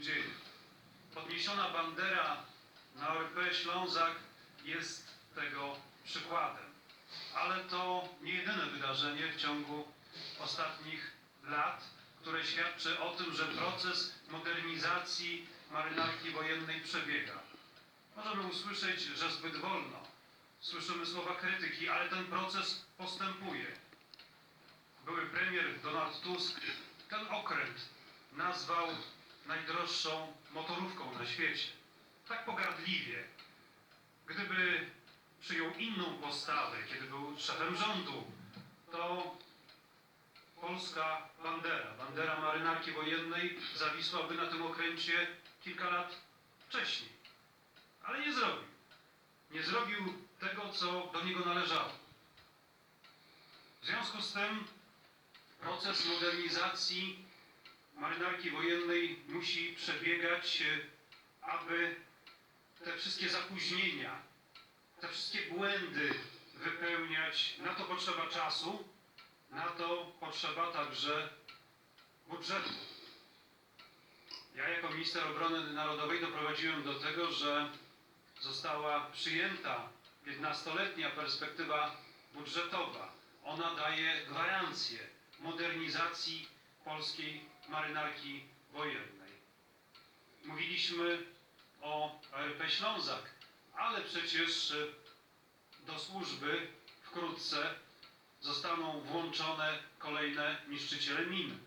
dzieje. Podniesiona bandera na ORP Ślązak jest tego przykładem. Ale to nie jedyne wydarzenie w ciągu ostatnich lat, które świadczy o tym, że proces modernizacji marynarki wojennej przebiega. Możemy usłyszeć, że zbyt wolno. Słyszymy słowa krytyki, ale ten proces postępuje. Były premier Donald Tusk ten okręt nazwał najdroższą motorówką na świecie. Tak pogardliwie. Gdyby przyjął inną postawę, kiedy był szefem rządu, to polska bandera, bandera marynarki wojennej zawisłaby na tym okręcie kilka lat wcześniej. Ale nie zrobił. Nie zrobił tego, co do niego należało. W związku z tym proces modernizacji marynarki wojennej musi przebiegać, e, aby te wszystkie zapóźnienia, te wszystkie błędy wypełniać. Na to potrzeba czasu, na to potrzeba także budżetu. Ja jako minister obrony narodowej doprowadziłem do tego, że została przyjęta 15-letnia perspektywa budżetowa. Ona daje gwarancję modernizacji polskiej marynarki wojennej. Mówiliśmy o ORP Ślązak, ale przecież e, do służby wkrótce zostaną włączone kolejne niszczyciele min.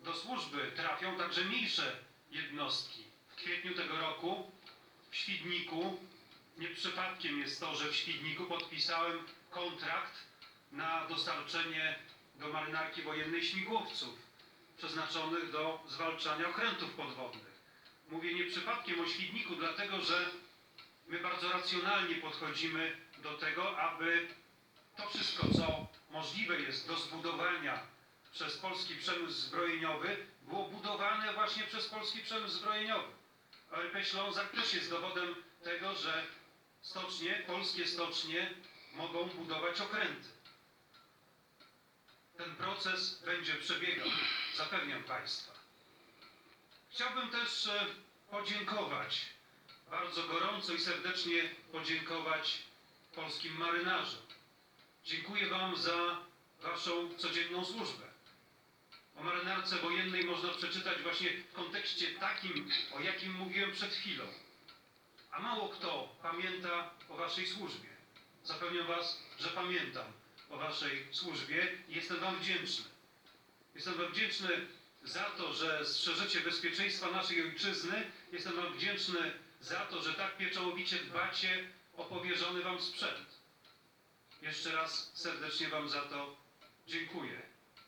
Do służby trafią także mniejsze jednostki. W kwietniu tego roku w Świdniku, nie przypadkiem jest to, że w Świdniku podpisałem kontrakt na dostarczenie do marynarki wojennej śmigłowców przeznaczonych do zwalczania okrętów podwodnych. Mówię nie przypadkiem o Świdniku, dlatego że my bardzo racjonalnie podchodzimy do tego, aby to wszystko, co możliwe jest do zbudowania przez polski przemysł zbrojeniowy, było budowane właśnie przez polski przemysł zbrojeniowy. ORP Ślązak też jest dowodem tego, że stocznie, polskie stocznie mogą budować okręty. Ten proces będzie przebiegał, zapewniam Państwa. Chciałbym też e, podziękować, bardzo gorąco i serdecznie podziękować polskim marynarzom. Dziękuję Wam za Waszą codzienną służbę. O marynarce wojennej można przeczytać właśnie w kontekście takim, o jakim mówiłem przed chwilą. A mało kto pamięta o Waszej służbie. Zapewniam Was, że pamiętam o Waszej służbie i jestem Wam wdzięczny. Jestem Wam wdzięczny za to, że strzeżecie bezpieczeństwa naszej ojczyzny. Jestem Wam wdzięczny za to, że tak pieczołowicie dbacie o powierzony Wam sprzęt. Jeszcze raz serdecznie Wam za to dziękuję.